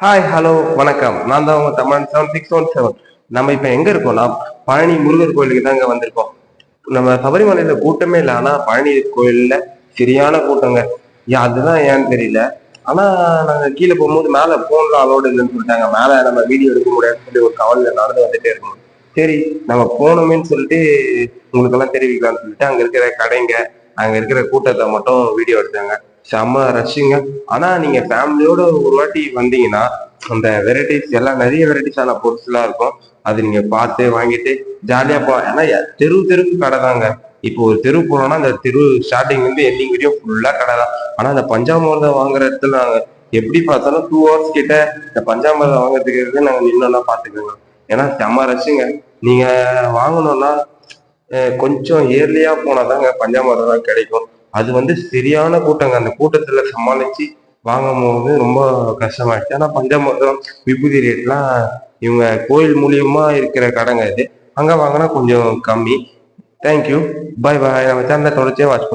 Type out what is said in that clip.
Hi hello வணக்கம். நான் தான் உங்க Tamil seven six one seven நம்ம இப்போ எங்க இருக்கோம்னா பழனி முருகர் கோயிலுக்கு தாங்க வந்திருக்கோம். நம்ம சபரிமலையில கூட்டமே இல்லை ஆனா பழனி கோயில்ல சரியான கூட்டங்க. அதுதான் ஏன்னு தெரியல. ஆனா நாங்க கீழே போகும்போது மேல போன்ல அலோடு இல்லைன்னு சொல்லிட்டாங்க. மேல நம்ம வீடியோ எடுக்க முடியாதுன்னு சொல்லி ஒரு கவலையில நடந்து வந்துட்டே இருக்கோம். சரி நம்ம போகணுமேன்னு சொல்லிட்டு உங்களுக்கெல்லாம் தெரிவிக்கலாம்னு சொல்லிட்டு அங்க இருக்கிற கடைங்க அங்க இருக்கிற கூட்டத்தை மட்டும் வீடியோ எடுத்தாங்க. செம்ம ரஷ்ஷுங்க ஆனா நீங்க ஃபேமிலியோட ஒரு வாட்டி வந்தீங்கன்னா அந்த வெரைட்டிஸ் எல்லாம் நிறைய வெரைட்டிஸான பொருட்கள்லாம் இருக்கும். அது நீங்க பார்த்து வாங்கிட்டு ஜாலியா போ. ஏன்னா தெரு தெருக்கு கடை தாங்க. இப்போ ஒரு தெரு போனோம்னா அந்த தெரு ஸ்டார்டிங் வந்து எண்டிங் வரையும் ஃபுல்லா கடை தான். ஆனா அந்த பஞ்சாமிர்தம் வாங்குற இடத்துல நாங்க எப்படி பார்த்தாலும் டூ ஹவர்ஸ் கிட்ட இந்த பஞ்சாமிர்தம் வாங்குறதுக்கு நாங்க நின்னோம்னா பாத்துக்கோங்க ஏன்னா செம்ம ரஷ்ஷுங்க நீங்க வாங்கணும்னா கொஞ்சம் ஏர்லியா போனாதாங்க பஞ்சாமிர்தம் கிடைக்கும். அது வந்து சரியான கூட்டங்க. அந்த கூட்டத்துல சமாளிச்சு வாங்கும் போது ரொம்ப கஷ்டமாயிடுச்சு. ஆனா பஞ்சாமிர்தம் விபூதி ரேட்லாம் இவங்க கோயில் மூலியமா இருக்கிற கடைங்க இது. அங்க வாங்கினா கொஞ்சம் கம்மி. தேங்க்யூ பாய் பாய் நம்ம சேனலை தொடர்ச்சியா வாட்ச் பண்ணுங்க